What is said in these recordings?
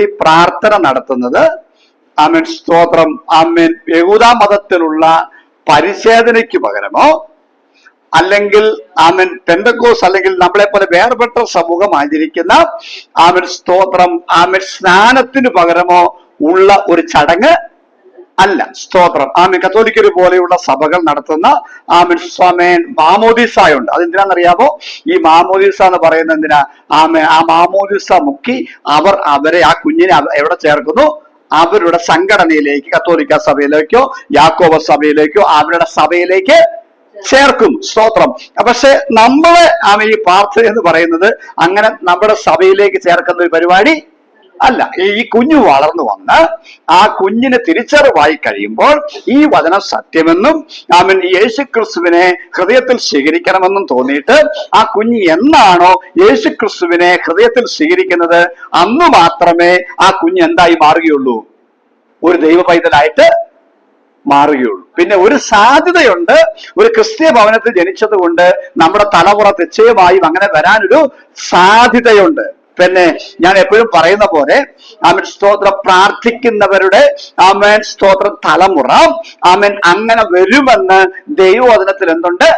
ഈ പ്രാർത്ഥന നടത്തുന്നത്. ആമേൻ. സ്തോത്രം. ആമേൻ. യഹൂദ മതത്തിലുള്ള പരിശോധനയ്ക്ക് പകരമോ? അല്ലെങ്കിൽ ആമൻ പെന്തക്കോസ് അല്ലെങ്കിൽ നമ്മളെ പോലെ വേർപെട്ട സമൂഹം ആചരിക്കുന്ന ആമൻ സ്തോത്രം ആമൻ സ്നാനത്തിന് പകരമോ ഉള്ള ഒരു ചടങ്ങ് അല്ല സ്തോത്രം. ആമീൻ. കത്തോലിക്കര് പോലെയുള്ള സഭകൾ നടത്തുന്ന ആമീൻ സ്വാമേൻ മാമോദിസ ഉണ്ട് അതെന്തിനാണെന്നറിയാമോ? ഈ മാമോദിസ എന്ന് പറയുന്നത് എന്തിനാ? ആമ ആ മാമോദിസ മുക്കി അവർ അവരെ ആ കുഞ്ഞിനെ എവിടെ ചേർക്കുന്നു? അവരുടെ സംഘടനയിലേക്ക് കത്തോലിക്ക സഭയിലേക്കോ യാക്കോബ സഭയിലേക്കോ അവരുടെ സഭയിലേക്ക് ചേർക്കും സ്തോത്രം. പക്ഷെ നമ്മളെ ആമ ഈ പ്രാർത്ഥന എന്ന് പറയുന്നത് അങ്ങനെ നമ്മുടെ സഭയിലേക്ക് ചേർക്കുന്ന ഒരു പരിപാടി അല്ല ഈ കുഞ്ഞു വളർന്നു വന്ന് ആ കുഞ്ഞിന് തിരിച്ചറിവായി കഴിയുമ്പോൾ ഈ വചനം സത്യമെന്നും ആമൻ യേശു ക്രിസ്തുവിനെ ഹൃദയത്തിൽ സ്വീകരിക്കണമെന്നും തോന്നിയിട്ട് ആ കുഞ്ഞ് എന്നാണോ യേശു ക്രിസ്തുവിനെ ഹൃദയത്തിൽ സ്വീകരിക്കുന്നത്? അന്ന് മാത്രമേ ആ കുഞ്ഞ് എന്തായി മാറുകയുള്ളൂ? ഒരു ദൈവ പൈതലായിട്ട് മാറുകയുള്ളൂ. പിന്നെ ഒരു സാധ്യതയുണ്ട്. ഒരു ക്രിസ്തീയ ഭവനത്തിൽ ജനിച്ചത് കൊണ്ട് നമ്മുടെ തലമുറ നിശ്ചയമായും അങ്ങനെ വരാനൊരു സാധ്യതയുണ്ട്. പിന്നെ ഞാൻ എപ്പോഴും പറയുന്ന പോലെ ആമൻ സ്തോത്രം പ്രാർത്ഥിക്കുന്നവരുടെ ആമൻ സ്തോത്രം തലമുറ ആമൻ അങ്ങനെ വരുമെന്ന് ദൈവവചനത്തിൽ എന്തുണ്ട്?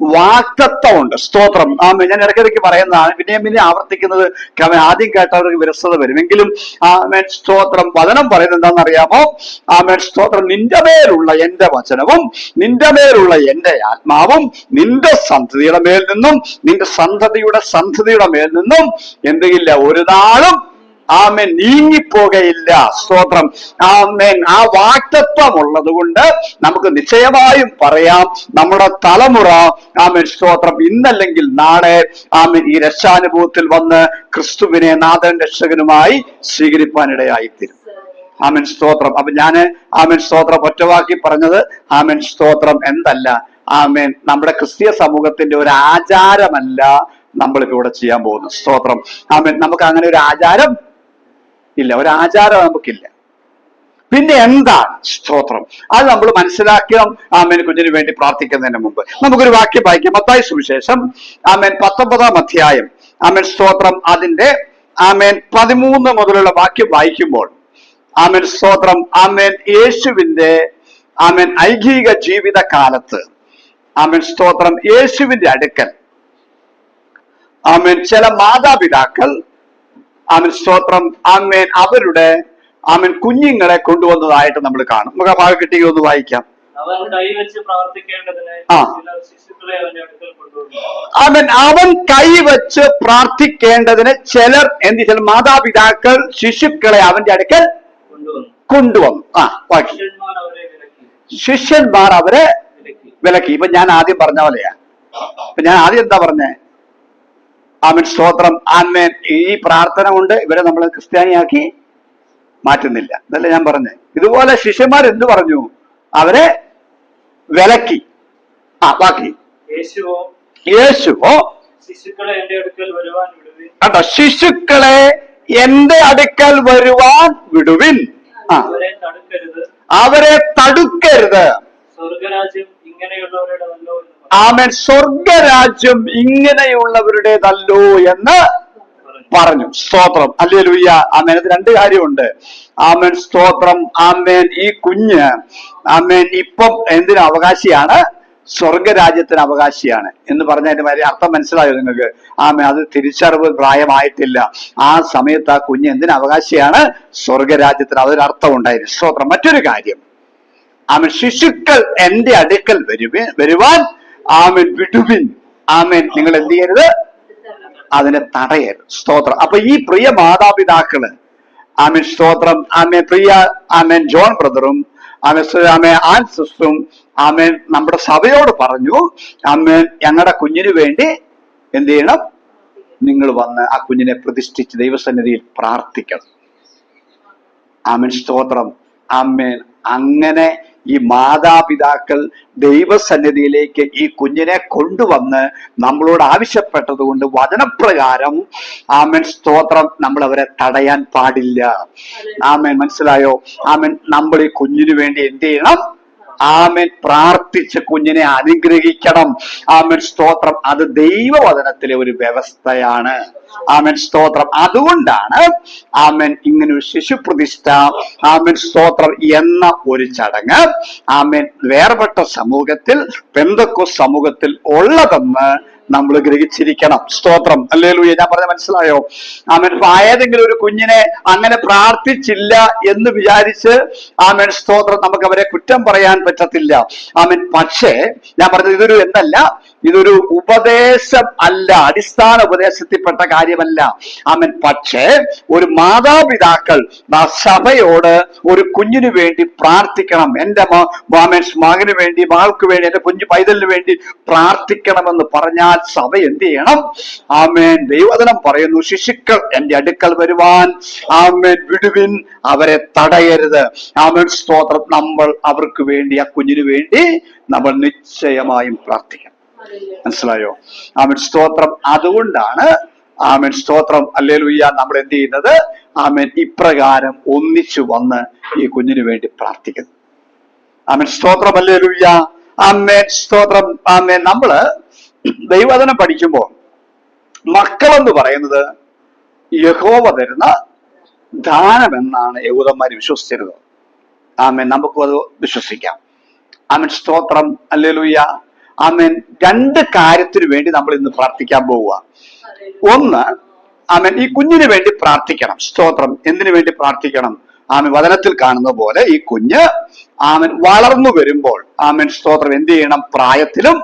വാക്തത്വമുണ്ട്. സ്തോത്രം. ആ ഞാൻ ഇടയ്ക്കിടയ്ക്ക് പറയുന്നതാണ് പിന്നെയും പിന്നെ ആവർത്തിക്കുന്നത് ആദ്യം കേട്ടവർക്ക് വിരസത വരുമെങ്കിലും മേൻ സ്തോത്രം. വചനം പറയുന്നത് എന്താണെന്ന് അറിയാമോ മേൻ സ്തോത്രം. നിന്റെ മേലുള്ള എന്റെ വചനവും നിന്റെ മേലുള്ള എന്റെ ആത്മാവും നിന്റെ സന്തതിയുടെ മേൽ നിന്നും നിന്റെ സന്തതിയുടെ സന്തതിയുടെ മേൽ നിന്നും എന്തെങ്കിലും ഒരു നാളും ആമേൻ. നീങ്ങിപ്പോകയില്ല. സ്തോത്രം. ആമേൻ. ആ വാക്തത്വം ഉള്ളത് കൊണ്ട് നമുക്ക് നിശ്ചയമായും പറയാം. നമ്മുടെ തലമുറ ആമേൻ സ്തോത്രം. ഇന്നല്ലെങ്കിൽ നാളെ ആമേൻ ഈ രക്ഷാനുഭവത്തിൽ വന്ന് ക്രിസ്തുവിനെ നാഥൻ രക്ഷകനുമായി സ്വീകരിപ്പാനിടയായിത്തീരും. ആമൻ സ്തോത്രം. അപ്പൊ ഞാൻ ആമൻ സ്തോത്രം ഒറ്റവാക്കി പറഞ്ഞത് ആമൻ സ്തോത്രം എന്തല്ല. ആമേൻ നമ്മുടെ ക്രിസ്തീയ സമൂഹത്തിന്റെ ഒരു ആചാരമല്ല നമ്മളിപ്പോ ഇവിടെ ചെയ്യാൻ പോകുന്നത്. സ്തോത്രം. ആമേൻ നമുക്ക് അങ്ങനെ ഒരു ആചാരം ഇല്ല ഒരു ആചാരം നമുക്കില്ല. പിന്നെ എന്താ സ്തോത്രം? അത് നമ്മൾ മനസ്സിലാക്കണം ആമേൻ കുഞ്ഞിന് വേണ്ടി പ്രാർത്ഥിക്കുന്നതിന് മുമ്പ്. നമുക്കൊരു വാക്യം വായിക്കാം. മത്തായി സുവിശേഷം ആമേൻ പത്തൊമ്പതാം അധ്യായം. ആമേൻ സ്തോത്രം. അതിന്റെ ആമേൻ പതിമൂന്ന് മുതലുള്ള വാക്യം വായിക്കുമ്പോൾ ആമേൻ സ്തോത്രം ആമേൻ യേശുവിന്റെ ആമേൻ ഐഹിക ജീവിത കാലത്ത് ആമേൻ സ്തോത്രം യേശുവിന്റെ അടുക്കൽ ആമേൻ ചില മാതാപിതാക്കൾ ആമേൻ. സ്തോത്രം. ആമേൻ. അവരുടെ ആമൻ കുഞ്ഞുങ്ങളെ കൊണ്ടുവന്നതായിട്ട് നമ്മൾ കാണും. നമുക്ക് ആ ഭാഗം കിട്ടിയോ ഒന്ന് വായിക്കാം. അവൻ അവൻ കൈവച്ച് പ്രാർത്ഥിക്കേണ്ടതിന് ചിലർ എന്ത് ചില മാതാപിതാക്കൾ ശിശുക്കളെ അവന്റെ അടുക്കൽ കൊണ്ടുവന്നു. ആ ബാക്കി ശിഷ്യന്മാർ അവരെ വിലക്കി. ഇപ്പൊ ഞാൻ ആദ്യം പറഞ്ഞ പോലെയാ. ഇപ്പൊ ഞാൻ ആദ്യം എന്താ പറഞ്ഞേ? ആമൻ. സ്തോത്രം. ആമേൻ. ഈ പ്രാർത്ഥന കൊണ്ട് ഇവരെ നമ്മൾ ക്രിസ്ത്യാനിയാക്കി മാറ്റുന്നില്ല. എന്നല്ല ഞാൻ പറഞ്ഞു. ഇതുപോലെ ശിഷ്യന്മാർ എന്ത് പറഞ്ഞു? അവരെ വിലക്കി. ആ ബാക്കി. യേശുവോ? യേശുവോ? ശിശുക്കളെ എന്റെ അടുക്കൽ വരുവാൻ വിടുവിൻ. കണ്ടോ? ശിശുക്കളെ എന്റെ അടുക്കൽ വരുവാൻ വിടുവിൻ. അവരെ തടുക്കരുത്. അവരെ തടുക്കരുത്. സ്വർഗരാജ്യം ഇങ്ങനെയുള്ളവരുടെ. ആമൻ. സ്വർഗരാജ്യം ഇങ്ങനെയുള്ളവരുടേതല്ലോ എന്ന് പറഞ്ഞു. സ്തോത്രം. അല്ലേ ലുയ്യ ആമേൻ. അത് രണ്ട് കാര്യമുണ്ട്. ആമേൻ സ്തോത്രം ആമേൻ ഈ കുഞ്ഞ്. ആമേൻ ഇപ്പം എന്തിനു അവകാശിയാണ്? സ്വർഗരാജ്യത്തിന് അവകാശിയാണ്. എന്ന് പറഞ്ഞതിന്റെ മാതിരി അർത്ഥം മനസ്സിലായോ നിങ്ങൾക്ക്? ആമേ അത് തിരിച്ചറിവ് പ്രായമായിട്ടില്ല. ആ സമയത്ത് ആ കുഞ്ഞ് എന്തിനു അവകാശിയാണ്? സ്വർഗരാജ്യത്തിന്. അതൊരു അർത്ഥം ഉണ്ടായിരുന്നു. സ്തോത്രം. മറ്റൊരു കാര്യം. ആമൻ ശിശുക്കൾ എന്റെ അടുക്കൽ വരുവേ വരുവാൻ ആമൻ. വിടുവിൻ. ആമേൻ. നിങ്ങൾ എന്ത് ചെയ്യരുത്? അതിനെ തടയരുത്. സ്തോത്രം. അപ്പൊ ഈ പ്രിയ മാതാപിതാക്കൾ ആമേൻ സ്തോത്രം. ആമേ പ്രിയ ആമേൻ ജോൺ ബ്രദറും ആമേ ആമേ ആൻ സിസ്റ്ററും ആമേൻ നമ്മുടെ സഭയോട് പറഞ്ഞു ആമേൻ ഞങ്ങളുടെ കുഞ്ഞിന് വേണ്ടി എന്ത് ചെയ്യണം? നിങ്ങൾ വന്ന് ആ കുഞ്ഞിനെ പ്രതിഷ്ഠിച്ച് ദൈവസന്നിധിയിൽ പ്രാർത്ഥിക്കണം. ആമേൻ സ്തോത്രം. ആമേൻ. അങ്ങനെ ഈ മാതാപിതാക്കൾ ദൈവസന്നിധിയിലേക്ക് ഈ കുഞ്ഞിനെ കൊണ്ടുവന്ന് നമ്മളോട് ആവശ്യപ്പെട്ടത് കൊണ്ട് വചനപ്രകാരം ആമൻ സ്തോത്രം നമ്മൾ അവരെ തടയാൻ പാടില്ല. ആമൻ മനസ്സിലായോ? ആമൻ നമ്മൾ ഈ കുഞ്ഞിനു വേണ്ടി എന്ത് ചെയ്യണം? ആമൻ. പ്രാർത്ഥിച്ച് കുഞ്ഞിനെ അനുഗ്രഹിക്കണം. ആമൻ. സ്തോത്രം. അത് ദൈവവചനത്തിലെ ഒരു വ്യവസ്ഥയാണ്. ആമൻ. സ്തോത്രം. അതുകൊണ്ടാണ് ആമൻ ഇങ്ങനെ ഒരു ശിശു പ്രതിഷ്ഠ ആമൻ സ്തോത്രം എന്ന ഒരു ചടങ്ങ് ആമൻ വേർപെട്ട സമൂഹത്തിൽ പെന്തക്കോ സമൂഹത്തിൽ ഉള്ളതെന്ന് നമ്മൾ ഗ്രഹിച്ചിരിക്കണം. സ്തോത്രം. അല്ലേ ഞാൻ പറഞ്ഞ മനസ്സിലായോ? ആമൻ. ഏതെങ്കിലും ഒരു കുഞ്ഞിനെ അങ്ങനെ പ്രാർത്ഥിച്ചില്ല എന്ന് വിചാരിച്ച് ആമൻ സ്തോത്രം നമുക്ക് അവരെ കുറ്റം പറയാൻ പറ്റത്തില്ല. ആമൻ. പക്ഷേ ഞാൻ പറഞ്ഞത് ഇതൊരു എന്തല്ല ഇതൊരു ഉപദേശം അല്ല അടിസ്ഥാന ഉപദേശത്തിൽപ്പെട്ട കാര്യമല്ല. ആമൻ. പക്ഷേ ഒരു മാതാപിതാക്കൾ സഭയോട് ഒരു കുഞ്ഞിനു വേണ്ടി പ്രാർത്ഥിക്കണം. എന്റെ മാമൻസ് മകന് വേണ്ടി മകൾക്ക് വേണ്ടി എന്റെ കുഞ്ഞു പൈതലിന് വേണ്ടി പ്രാർത്ഥിക്കണമെന്ന് പറഞ്ഞാൽ സഭ എന്ത് ചെയ്യണം? ആമേൻ. ദൈവവചനം പറയുന്നു ശിശുക്കൾ എന്റെ അടുക്കൽ വരുവാൻ. ആമേൻ. വിടുവിൻ അവരെ തടയരുത്. ആമേൻ. സ്തോത്രം. നമ്മൾ അവർക്ക് വേണ്ടി ആ കുഞ്ഞിനു വേണ്ടി നമ്മൾ നിശ്ചയമായും പ്രാർത്ഥിക്കണം മനസ്സിലായോ? ആമേൻ. സ്തോത്രം. അതുകൊണ്ടാണ് ആമേൻ. സ്തോത്രം. അല്ലേലുയ്യ നമ്മൾ എന്ത് ചെയ്യുന്നത്? ആമേൻ. ഇപ്രകാരം ഒന്നിച്ചു വന്ന് ഈ കുഞ്ഞിനു വേണ്ടി പ്രാർത്ഥിക്കുന്നു. ആമേൻ. സ്തോത്രം. അല്ലേലുയ്യ ആമേൻ. സ്തോത്രം. ആമേൻ. നമ്മൾ ദൈവവചനം പഠിക്കുമ്പോൾ മക്കളെന്ന് പറയുന്നത് യഹോവ തരുന്ന ദാനമെന്നാണ് യഹൂദന്മാർ വിശ്വസിച്ചിരുന്നത്. ആമേൻ. നമുക്കും അത് വിശ്വസിക്കാം. ആമൻ. സ്തോത്രം. അല്ലേലുയ്യ. ആമേൻ. രണ്ട് കാര്യത്തിന് വേണ്ടി നമ്മൾ ഇന്ന് പ്രാർത്ഥിക്കാൻ പോവുക. ഒന്ന് ആമൻ ഈ കുഞ്ഞിന് വേണ്ടി പ്രാർത്ഥിക്കണം. സ്തോത്രം. എന്തിനു വേണ്ടി പ്രാർത്ഥിക്കണം? ആമൻ വചനത്തിൽ കാണുന്ന പോലെ ഈ കുഞ്ഞ് ആമൻ വളർന്നു വരുമ്പോൾ ആമൻ സ്തോത്രം. എന്ത് ചെയ്യണം? പ്രായത്തിലും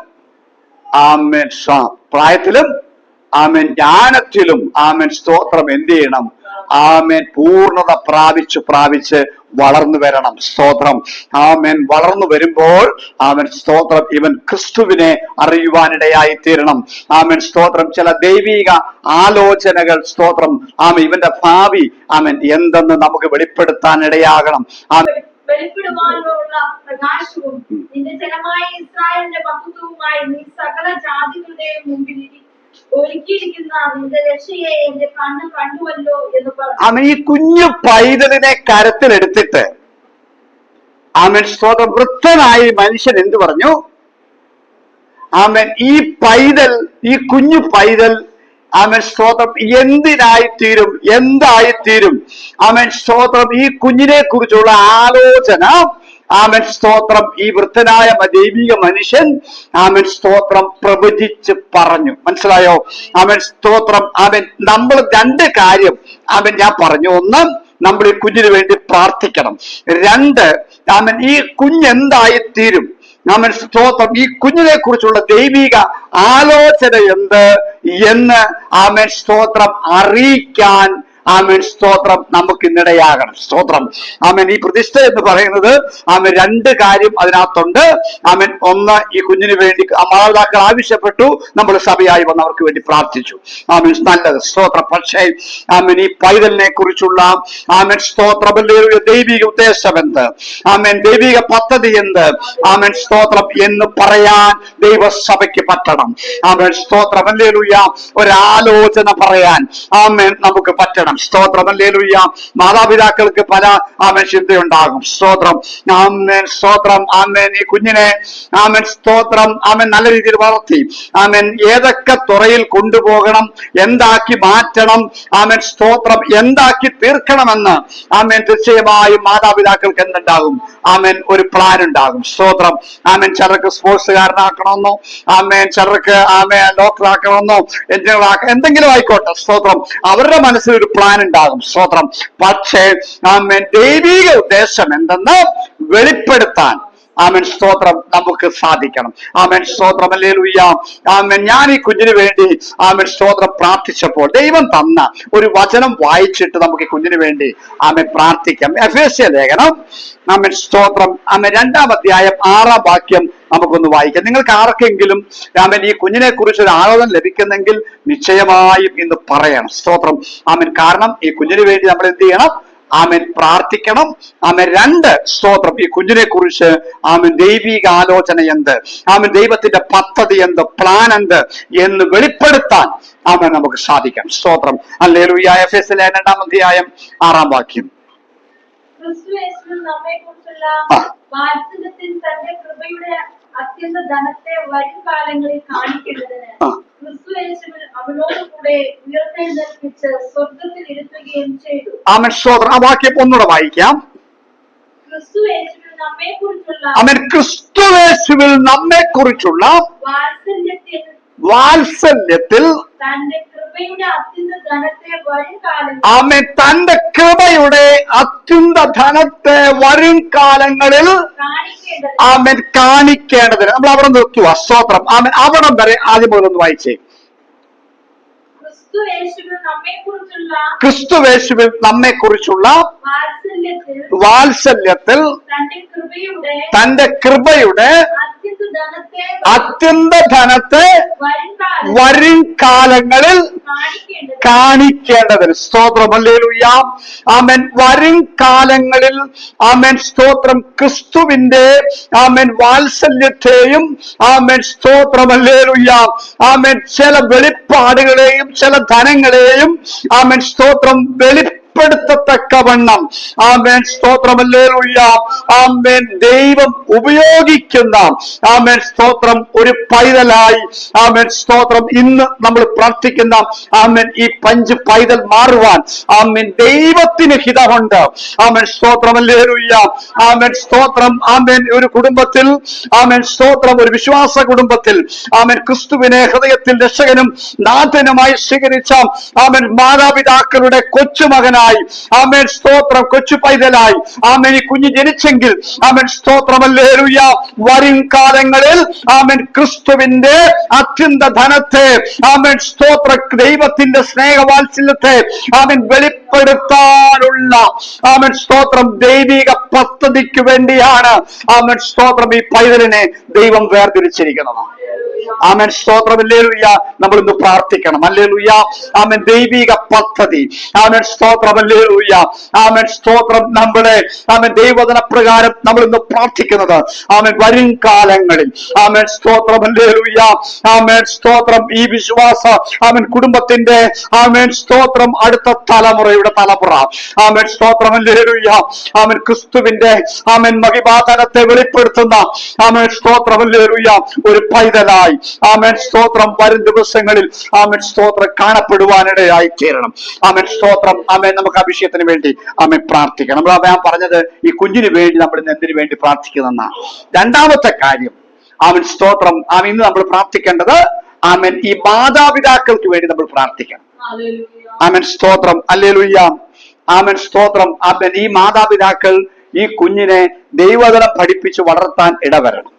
ആമേൻ. പ്രായത്തിലും ആമേൻ. ജ്ഞാനത്തിലും ആമേൻ. സ്തോത്രം. എന്ത് ചെയ്യണം? ആമേൻ. പൂർണത പ്രാപിച്ചു പ്രാപിച്ച് വളർന്നു വരണം. സ്തോത്രം. ആമേൻ. വളർന്നു വരുമ്പോൾ ആമൻ. സ്തോത്രം. ഇവൻ ക്രിസ്തുവിനെ അറിയുവാനിടയായി തീരണം ആമൻ. സ്തോത്രം. ചില ദൈവിക ആലോചനകൾ സ്തോത്രം. ആമ ഇവന്റെ ഭാവി ആമൻ. എന്തെന്ന് നമുക്ക് വെളിപ്പെടുത്താൻ ഇടയാകണം ആമേൻ. വെളിപ്പെടുവാനുള്ള പ്രകാശവും നിന്റെ ജനമായ ഇസ്രായേലിന്റെ മഹത്വവുമായി നീ സകല ജാതികളുടെയും മുമ്പിൽ ആമൻ ഈ കുഞ്ഞു പൈതലിനെ കരത്തിലെടുത്തിട്ട് ആമൻ സ്വതവൃത്തനായി മനുഷ്യൻ എന്തു പറഞ്ഞു? ആമൻ ഈ പൈതൽ ഈ കുഞ്ഞു പൈതൽ ആമൻ സ്തോത്രം എന്തിനായി തീരും എന്തായി തീരും ആമൻ സ്തോത്രം ഈ കുഞ്ഞിനെ കുറിച്ചുള്ള ആലോചന. ആമൻ സ്തോത്രം ഈ വൃദ്ധനായ ദൈവിക മനുഷ്യൻ. ആമൻ സ്തോത്രം പ്രവചിച്ച് പറഞ്ഞു. മനസ്സിലായോ? ആമൻ സ്തോത്രം അവൻ നമ്മൾ രണ്ട് കാര്യം അവൻ ഞാൻ പറഞ്ഞു. ഒന്ന് നമ്മൾ ഈ കുഞ്ഞിന് വേണ്ടി പ്രാർത്ഥിക്കണം. രണ്ട് ആമൻ ഈ കുഞ്ഞെന്തായി തീരും ആമൻ സ്തോത്രം. ഈ കുഞ്ഞിനെ കുറിച്ചുള്ള ദൈവിക ആലോചന എന്ത്? എന്ന് ആമൻ സ്തോത്രം അറിയിക്കാൻ ആമൻ. സ്തോത്രം നമുക്ക് ഇന്നിടയാകണം സ്തോത്രം. ആമൻ. ഈ പ്രതിഷ്ഠ എന്ന് പറയുന്നത് ആമൻ രണ്ട് കാര്യം അതിനകത്തുണ്ട്. ആമൻ. ഒന്ന് ഈ കുഞ്ഞിന് വേണ്ടി മാതാപിതാക്കൾ ആവശ്യപ്പെട്ടു. നമ്മൾ സഭയായി വന്ന് അവർക്ക് വേണ്ടി പ്രാർത്ഥിച്ചു. ആമൻ. നല്ലത്. സ്തോത്രം. പക്ഷേ ആമൻ ഈ പൈതലിനെ കുറിച്ചുള്ള ആമൻ സ്തോത്രം. ഒരു ദൈവിക ഉദ്ദേശം എന്ത്? ആമൻ. ദൈവിക പദ്ധതി എന്ത്? ആമൻ. സ്തോത്രം എന്ന് പറയാൻ ദൈവസഭയ്ക്ക് പറ്റണം. ആമൻ. സ്തോത്രം. അല്ലേലുയ്യ ഒരാലോചന പറയാൻ ആമൻ നമുക്ക് പറ്റണം. സ്തോത്രം അല്ലേലുയ്യ മാതാപിതാക്കൾക്ക് പല ആമൻ ചിന്തയുണ്ടാകും സ്തോത്രം. ആമേൻ സ്തോത്രം ആമേൻ. ഈ കുഞ്ഞിനെ ആമൻ സ്തോത്രം ആമൻ നല്ല രീതിയിൽ വളർത്തി. ആമൻ ഏതൊക്കെ തുറയിൽ കൊണ്ടുപോകണം എന്താക്കി മാറ്റണം ആമൻ സ്തോത്രം എന്താക്കി തീർക്കണമെന്ന് ആമേൻ തീർച്ചയായും മാതാപിതാക്കൾക്ക് എന്തുണ്ടാകും? ആമേൻ ഒരു പ്ലാൻ ഉണ്ടാകും. സ്തോത്രം. ആമേൻ ചിലർക്ക് സ്പോർട്സുകാരനാക്കണമെന്നോ ആമേൻ ചിലർക്ക് ആക്കണമെന്നോ എഞ്ചിനീയർ ആക്കണം എന്തെങ്കിലും ആയിക്കോട്ടെ. സ്തോത്രം. അവരുടെ മനസ്സിൽ ഒരു പ്ലാൻ ഉണ്ടാകും സ്തോത്രം. പക്ഷേ ആമേൻ ദൈവിക ഉദ്ദേശം എന്തെന്ന് വെളിപ്പെടുത്താൻ ആമൻ. സ്തോത്രം നമുക്ക് സാധിക്കണം. ആമേൻ. സ്തോത്രം. അല്ലേലൂയ്യ ആമേൻ. ഞാൻ ഈ കുഞ്ഞിന് വേണ്ടി ആമേൻ സ്തോത്രം പ്രാർത്ഥിച്ചപ്പോൾ ദൈവം തന്ന ഒരു വചനം വായിച്ചിട്ട് നമുക്ക് ഈ കുഞ്ഞിന് വേണ്ടി ആമൻ പ്രാർത്ഥിക്കാം. എഫ് ലേഖനം. ആമൻ. സ്തോത്രം. ആമൻ. രണ്ടാം അധ്യായം ആറാം വാക്യം നമുക്കൊന്ന് വായിക്കാം. നിങ്ങൾക്ക് ആർക്കെങ്കിലും ആമൻ ഈ കുഞ്ഞിനെ കുറിച്ച് ഒരു ആലോചന ലഭിക്കുന്നെങ്കിൽ നിശ്ചയമായും ഇന്ന് പറയണം. സ്തോത്രം. ആമൻ. കാരണം ഈ കുഞ്ഞിന് വേണ്ടി നമ്മൾ എന്ത് ചെയ്യണം? ആമൻ. പ്രാർത്ഥിക്കണം. ആമൻ. രണ്ട് സ്തോത്രം. ഈ കുഞ്ഞിനെ കുറിച്ച് ആമൻ ദൈവിക ആലോചന എന്ത്? ആമൻ ദൈവത്തിന്റെ പദ്ധതി എന്ത്? പ്ലാൻ എന്ത്? എന്ന് വെളിപ്പെടുത്താൻ ആമൻ നമുക്ക് സാധിക്കാം. സ്തോത്രം. അല്ലേലൂയ എഫ് എസ് രണ്ടാം അധ്യായം ആറാം വാക്യം. ക്രിസ്തു യേശുവിൽ നമ്മെ കുറിച്ചുള്ള ആ. വാത്സല്യത്തിൽ തന്റെ കൃപയുടെ അത്യന്ത ധനത്തെ വരും കാലങ്ങളിൽ കാണിക്കേണ്ടതിന് ആ. സ്തോത്രം വാക്യം ഒന്നുകൂടെ വായിക്കാം. അവൻ ക്രിസ്തുവേശുവിൽ നമ്മെ കുറിച്ചുള്ള വാത്സല്യത്തിൽ തന്റെ ആമൻ. തന്റെ കൃപയുടെ അത്യന്ത ധനത്തെ വരും കാലങ്ങളിൽ ആമൻ. കാണിക്കേണ്ടതിന്. നമ്മൾ അവിടെ നിർത്തുക സ്തോത്രം. ആമൻ. അവിടെ വരെ ആദ്യം മുതൽ ഒന്ന് വായിച്ചേ. ക്രിസ്തുവേശുവിൽ നമ്മെ കുറിച്ചുള്ള വാത്സല്യത്തിൽ തന്റെ കൃപയുടെ അത്യന്ത ധനത്തെ വരും കാലങ്ങളിൽ കാണിക്കേണ്ടത്. കാണിക്കേണ്ടതിന് സ്തോത്രം. അല്ലേലുയ്യ ആമൻ. വരും കാലങ്ങളിൽ ആമൻ. സ്തോത്രം ക്രിസ്തുവിന്റെ ആമൻ വാത്സല്യത്തെയും ആമൻ സ്തോത്രം. അല്ലേലുയ്യ ആമൻ. ചില വെളിപ്പാടുകളെയും ചില ധനങ്ങളെയും ആമൻ സ്തോത്രം വെളി വെളിപ്പെടുത്തത്തക്കവണ്ണം ആമേൻ. സ്തോത്രമല്ലേ ആമേൻ. ദൈവം ഉപയോഗിക്കുന്ന ആമേൻ സ്തോത്രം ഒരു പൈതലായി. ആമേൻ. സ്തോത്രം ഇന്ന് നമ്മൾ പ്രാർത്ഥിക്കുന്ന ആമേൻ ഈ പഞ്ച് പൈതൽ മാറുവാൻ. ആമേൻ. ദൈവത്തിന് ഹിതമുണ്ട്. ആമേൻ. സ്തോത്രമല്ലേ ആമേൻ. സ്തോത്രം ആമേൻ ഒരു കുടുംബത്തിൽ ആമേൻ സ്തോത്രം ഒരു വിശ്വാസ കുടുംബത്തിൽ ആമേൻ ക്രിസ്തുവിനെ ഹൃദയത്തിൽ രക്ഷകനും നാഥനുമായി സ്വീകരിച്ച ആമേൻ മാതാപിതാക്കളുടെ കൊച്ചുമകനായി ആമേൻ. സ്തോത്രം. കൊച്ചു പൈതലായി. ആമേൻ. ഈ കുഞ്ഞ് ജനിച്ചെങ്കിൽ ആമേൻ. സ്തോത്രമല്ലേ വരും കാലങ്ങളിൽ ആമേൻ. ക്രിസ്തുവിന്റെ അത്യന്ത ധനത്തെ ആമേൻ. സ്തോത്ര ദൈവത്തിന്റെ സ്നേഹവാത്സല്യത്തെ ആമേൻ വെളിപ്പെടുത്താനുള്ള ആമേൻ. സ്തോത്രം ദൈവിക പദ്ധതിക്ക് വേണ്ടിയാണ് ആമേൻ. സ്തോത്രം ഈ പൈതലിനെ ദൈവം വേർതിരിച്ചിരിക്കുന്നത്. ആമൻ. സ്തോത്രം. അല്ലേലുയ്യ നമ്മൾ ഇന്ന് പ്രാർത്ഥിക്കണം. അല്ലേലുയ്യ ആമൻ. ദൈവിക പദ്ധതി. ആമൻ. സ്തോത്രം. സ്തോത്രം നമ്മുടെ ആമൻ ദൈവദന പ്രകാരം നമ്മൾ ഇന്ന് പ്രാർത്ഥിക്കുന്നത്. ആമൻ വരും കാലങ്ങളിൽ. ആമൻ സ്തോത്രം. അല്ലേലുയ്യ ആമൻ സ്തോത്രം. ഈ വിശ്വാസ ആമൻ കുടുംബത്തിന്റെ ആമൻ സ്തോത്രം അടുത്ത തലമുറയുടെ തലമുറ. ആമൻ സ്തോത്രം. അല്ലേലുയ്യ ആമൻ ക്രിസ്തുവിന്റെ ആമൻ മഹിമാതനത്തെ വെളിപ്പെടുത്തുന്ന ആമൻ സ്തോത്രം. അല്ലേലുയ്യ ഒരു പൈതലായി. ആമൻ സ്തോത്രം വരും ദിവസങ്ങളിൽ ആമൻ സ്തോത്രം കാണപ്പെടുവാനിടയായി തീരണം ആമൻ സ്തോത്രം. ആമൻ നമുക്ക് ആ വിഷയത്തിന് വേണ്ടി അമ്മ പ്രാർത്ഥിക്കണം. നമ്മൾ ഞാൻ പറഞ്ഞത് ഈ കുഞ്ഞിന് വേണ്ടി നമ്മൾ ഇന്ന് എന്തിനു വേണ്ടി പ്രാർത്ഥിക്കുന്ന രണ്ടാമത്തെ കാര്യം അവൻ സ്തോത്രം അവൻ ഇന്ന് നമ്മൾ പ്രാർത്ഥിക്കേണ്ടത് ആമൻ ഈ മാതാപിതാക്കൾക്ക് വേണ്ടി നമ്മൾ പ്രാർത്ഥിക്കണം. ആമൻ സ്തോത്രം അല്ലേലുയ്യ ആമൻ സ്തോത്രം ആമൻ ഈ മാതാപിതാക്കൾ ഈ കുഞ്ഞിനെ ദൈവതലം പഠിപ്പിച്ച് വളർത്താൻ ഇടവരണം